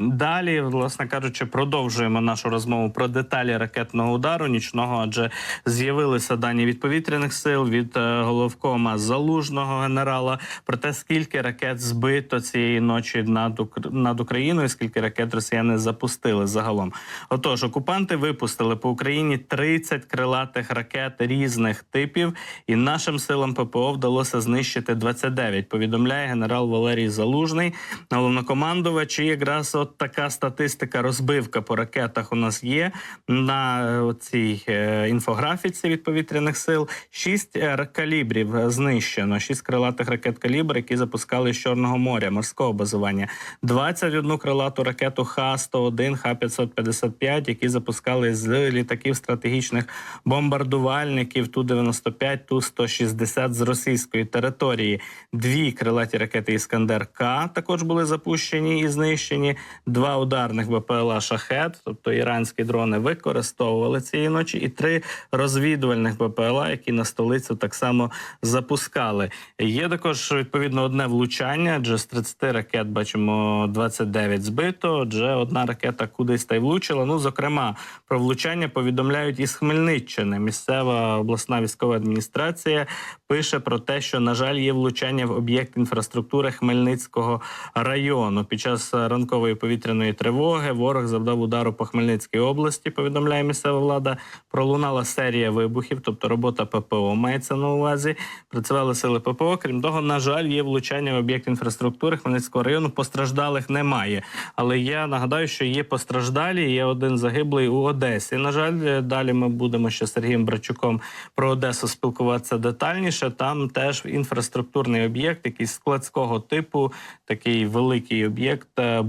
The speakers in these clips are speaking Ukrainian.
Далі, власне кажучи, продовжуємо нашу розмову про деталі ракетного удару нічного, адже з'явилися дані від повітряних сил від е, головкома залужного генерала про те, скільки ракет збито цієї ночі над Ук- над Україною, скільки ракет росіяни запустили загалом. Отож, окупанти випустили по Україні 30 крилатих ракет різних типів, і нашим силам ППО вдалося знищити 29, Повідомляє генерал Валерій Залужний, головнокомандувач. І якраз от така статистика розбивка по ракетах у нас є на е, цій е, інфографіці від повітряних сил. Шість е, калібрів знищено, шість крилатих ракет калібр, які запускали з Чорного моря, морського базування, 21 крилату ракету Х-101, Х-555, які запускали з літаків стратегічних бомбардувальників Ту-95, Ту-160 з російської території. Дві крилаті ракети Іскандер К також були запущені і знищені. Два ударних БПЛА Шахет, тобто іранські дрони, використовували цієї ночі, і три розвідувальних БПЛА, які на столицю так само запускали. Є також відповідно одне влучання. Адже з 30 ракет бачимо 29 збито. Отже, одна ракета кудись та й влучила. Ну, зокрема, про влучання повідомляють із Хмельниччини. Місцева обласна військова адміністрація пише про те, що на жаль є влучання в об'єкт інфраструктури Хмельницького району. Під час ранкової повітряної тривоги ворог завдав удару по Хмельницькій області. Повідомляє місцева влада. Пролунала серія вибухів, тобто робота ППО мається на увазі. Працювали сили ППО. Крім того, на жаль, є влучання в об'єкт інфраструктури Хмельницького району. Постраждалих немає. Але я нагадаю, що є постраждалі. Є один загиблий у Одесі. На жаль, далі ми будемо ще з Сергієм Брачуком про Одесу спілкуватися детальніше. Там теж інфраструктурний об'єкт, який складського типу, такий великий об'єкт, е,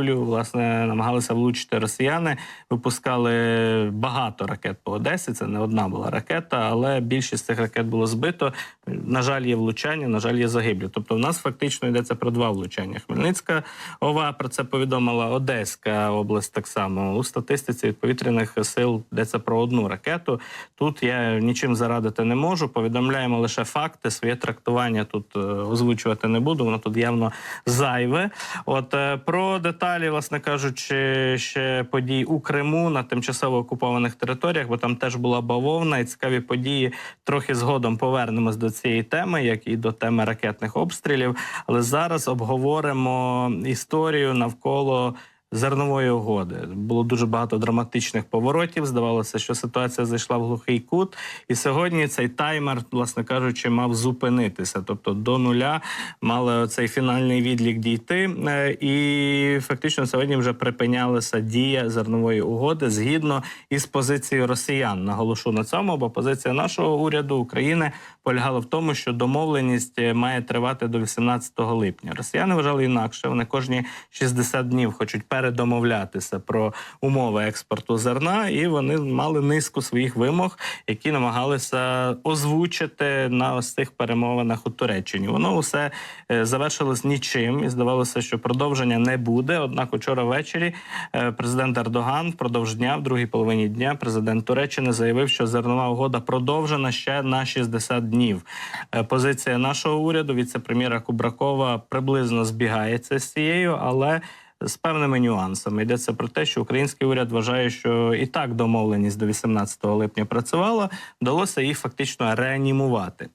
будівлю. Власне, намагалися влучити росіяни. Випускали багато ракет по Одесі. Це не одна була ракета, але більшість цих ракет було збито. На жаль, є влучання, на жаль, є загиблі. Тобто, в нас фактично йдеться про два влучання. Хмельницька ОВА про це повідомила Одеська область. Так само у статистиці від повітряних сил йдеться про одну ракету. Тут я нічим зарадити не можу. Повідомляємо лише факти. Своє трактування тут е, озвучувати не буду. Воно тут явно зайве. От е, про деталі, власне кажучи, ще подій у Криму на тимчасово окупованих територіях, бо там теж була бавовна і цікаві події. Трохи згодом повернемось до цієї теми, як і до теми ракетних обстрілів. Але зараз обговоримо історію навколо. Зернової угоди було дуже багато драматичних поворотів. Здавалося, що ситуація зайшла в глухий кут, і сьогодні цей таймер, власне кажучи, мав зупинитися. Тобто до нуля мали цей фінальний відлік дійти. Е, І фактично сьогодні вже припинялася дія зернової угоди згідно із позицією росіян. Наголошу на цьому, бо позиція нашого уряду України полягала в тому, що домовленість е, має тривати до 18 липня. Росіяни вважали інакше. Вони кожні 60 днів хочуть передомовлятися про умови експорту зерна, і вони мали низку своїх вимог, які намагалися озвучити на ось цих перемовинах у Туреччині. Воно усе е, завершилось нічим, і здавалося, що продовження не буде. Однак, учора ввечері е, президент Ердоган впродовж дня, в другій половині дня, президент Туреччини заявив, що зернова угода продовжена ще на 60 днів. Е, Позиція нашого уряду, віце-прем'єра Кубракова, приблизно збігається з цією, але з певними нюансами йдеться про те, що український уряд вважає, що і так домовленість до 18 липня працювала, вдалося її фактично реанімувати.